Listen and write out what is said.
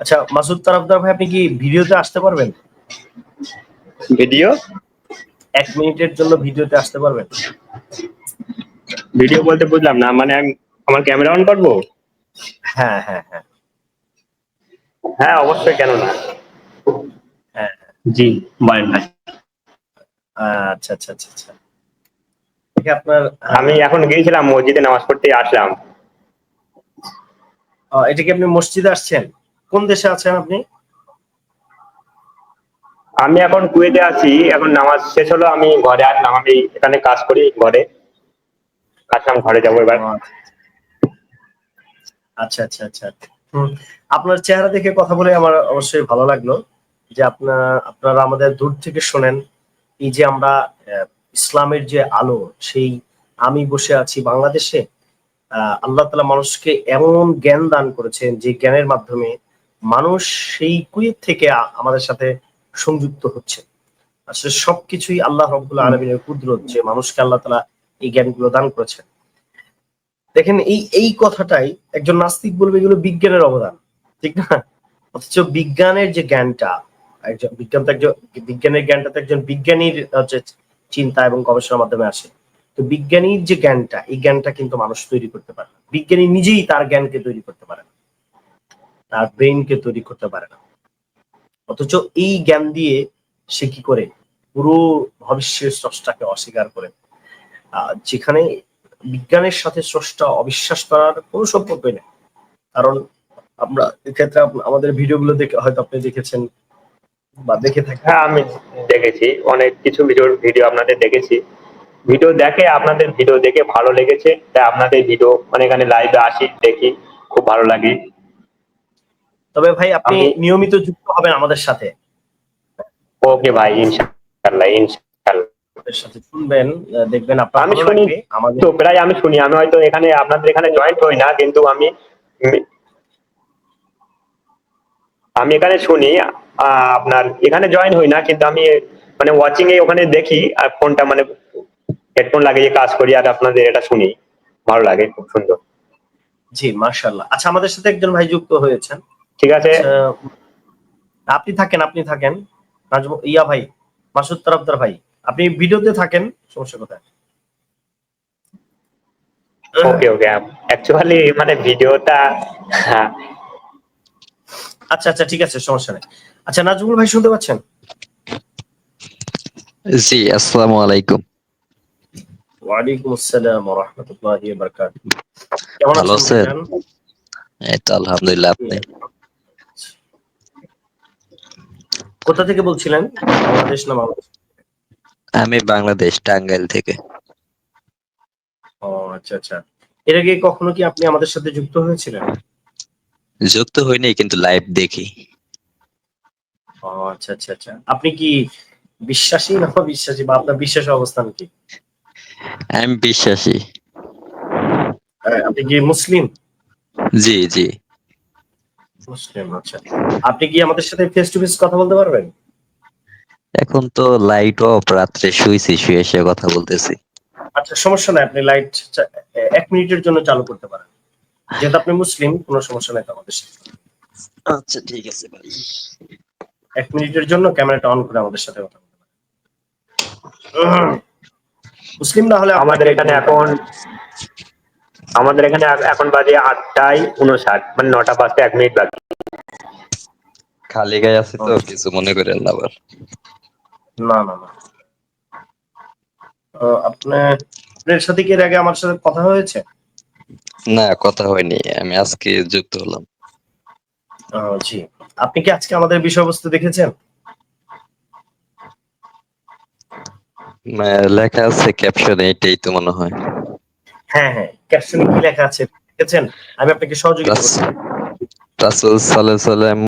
আচ্ছা মাসুদ তারাফদার ভাই আপনি কি ভিডিওতে আসতে পারবেন? ভিডিও? এক মিনিটের জন্য ভিডিওতে আসতে পারবেন। ভিডিও বলতে বুঝলাম না মানে আমি আমার ক্যামেরা অন করব? হ্যাঁ হ্যাঁ হ্যাঁ। হ্যাঁ অবশ্যই কেন না? হ্যাঁ জি বলেন ভাই। আচ্ছা আচ্ছা আচ্ছা আচ্ছা। ঠিক আছে, আপনার আমি এখন গিয়েছিলাম মসজিদে নামাজ পড়তে আসলাম। এটা কি আপনি মসজিদে আসছেন? কোন দেশে আছেন আপনি? আমি এখন কুয়েতে আছি এখন নামাজ শেষ হলো আমি ঘরে আসলাম আমি এখানে কাজ করি ঘরে। আসলাম ঘরে যাব এবার। আচ্ছা আচ্ছা আচ্ছা। আপনার চেহারা দেখে কথা বলে আমার অবশ্যই ভালো লাগল যে আপনার আপনারা আমাদের দূর থেকে শোনেন এই যে আমরা ইসলামের যে আলো সেই আমি বসে আছি বাংলাদেশে আহ, আল্লাহ তালা মানুষকে এমন জ্ঞান দান করেছেন যে জ্ঞানের মাধ্যমে মানুষ সেই কুয়েত থেকে আমাদের সাথে সংযুক্ত হচ্ছে। আসলে সবকিছুই আল্লাহ রব্বুল আলমিনের কুদরত যে মানুষকে আল্লাহ তালা এই জ্ঞানগুলো দান করেছেন। দেখেন এই এই কথাটাই একজন নাস্তিক বলবে এগুলো বিজ্ঞানের অবদান ঠিক না? অথচ বিজ্ঞানের যে জ্ঞানটা একজন বিজ্ঞান তো একজন বিজ্ঞানের জ্ঞানটা তো একজন বিজ্ঞানীর হচ্ছে চিন্তা এবং গবেষণার মাধ্যমে আসে। তো বিজ্ঞানীর যে জ্ঞানটা এই জ্ঞানটা কিন্তু মানুষ তৈরি করতে পারে বিজ্ঞানী নিজেই তার জ্ঞানকে তৈরি করতে পারে তার ব্রেইনকে তৈরি করতে পারে না। অথচ এই জ্ঞান দিয়ে সে কি করে? পুরো ভবিষ্যের স্রষ্টাকে অস্বীকার করে। যেখানে বিজ্ঞানের সাথে স্রষ্টা অবিশ্বাস করার কোনো সম্পর্কই নেই। কারণ আমরা এক্ষেত্রে আমাদের ভিডিওগুলো দেখে, হয়তো আপনি দেখেছেন বা দেখে থাকেন হ্যাঁ আমি দেখেছি। অনেক কিছু ভিডিওর ভিডিও আপনাদের দেখেছি। ভিডিও দেখে আপনাদের ভিডিও দেখে ভালো লেগেছে। তাই আপনাদের ভিডিও মানে এখানে লাইভে আসি, দেখি। খুব ভালো লাগে। তবে ভাই আপনি আমি- নিয়মিত যুক্ত হবেন আমাদের সাথে। ওকে ভাই ইনশাআল্লাহ ইনশাআল্লাহ। সাথে শুনবেন দেখবেন আপনার আমি শুনি তো প্রায় আমি শুনি আমি হয়তো এখানে আপনাদের এখানে জয়েন্ট হই না কিন্তু আমি আমি এখানে শুনি আপনার এখানে জয়েন হই না কিন্তু আমি মানে ওয়াচিং এ ওখানে দেখি আর ফোনটা মানে হেডফোন লাগিয়ে কাজ করি আর আপনাদের এটা শুনি। ভালো লাগে খুব সুন্দর। জি মাশাআল্লাহ। আচ্ছা আমাদের সাথে একজন ভাই যুক্ত হয়েছেন। ঠিক আছে? আচ্ছা, আপনি থাকেন আপনি থাকেন। ইয়া ভাই মাসুদ তরফদার ভাই আপনি ভিডিওতে থাকেন সমস্যা কোথায়? ওকে ওকে অ্যাকচুয়ালি মানে ভিডিওটা হ্যাঁ। আচ্ছা আচ্ছা ঠিক আছে সমস্যা নেই। আচ্ছা নাজমুল ভাই শুনতে পাচ্ছেন? জি আসসালামু আলাইকুম। ওয়ালাইকুম আসসালাম ওয়া রাহমাতুল্লাহি ওয়া বারাকাতুহু। কেমন আছেন? এই তো আলহামদুলিল্লাহ আপনি? কোথা থেকে বলছিলেন? বাংলাদেশ না বাংলাদেশ? আমি বাংলাদেশ টাঙ্গাইল থেকে। ও আচ্ছা আচ্ছা। এর আগে কখনো কি আপনি আমাদের সাথে যুক্ত হয়েছিলেন? যুক্ত হইনি কিন্তু লাইভ দেখি। ও আচ্ছা আচ্ছা আচ্ছা। আপনি কি বিশ্বাসী না বিশ্বাসী বা আপনার বিশ্বাস অবস্থান কি? আমি বিশ্বাসী। হ্যাঁ, আপনি কি মুসলিম? জি জি। মুসলিম আচ্ছা। আপনি কি আমাদের সাথে ফেস টু ফেস কথা বলতে পারবেন? এখন তো লাইট অফ রাত্রে শুয়েছি শুয়ে শুয়ে কথা বলতেছি। আচ্ছা সমস্যা নাই আপনি লাইট এক মিনিটের জন্য চালু করতে পারেন। যেহেতু আপনি মুসলিম কোনো সমস্যা নাই আমাদের সাথে। আচ্ছা ঠিক আছে ভাই। এক মিনিটের জন্য ক্যামেরাটা অন করে আমাদের সাথে কথা বলতে পারেন। মুসলিম না হলে আমাদের এখানে এখন আমাদের এখানে এখন বাজে আটটায় উনষাট মানে নটা পাঁচটা এক মিনিট বাকি। খালি গায়ে আছে তো কিছু মনে করেন না আবার। না না না। আপনার আপনার সাথে কি এর আগে আমার সাথে কথা হয়েছে? না কথা হয়নি আমি আজকে যুক্ত হলাম। আহ, জি। আপনি কি আজকে আমাদের বিষয়বস্তু দেখেছেন? লেখা আছে ক্যাপশনে এটাই তো মনে হয়। হ্যাঁ হ্যাঁ ক্যাপশনে কি লেখা আছে? দেখেছেন? আমি আপনাকে সহযোগিতা করছি। রাসূল সাল্লাল্লাহু আলাইহি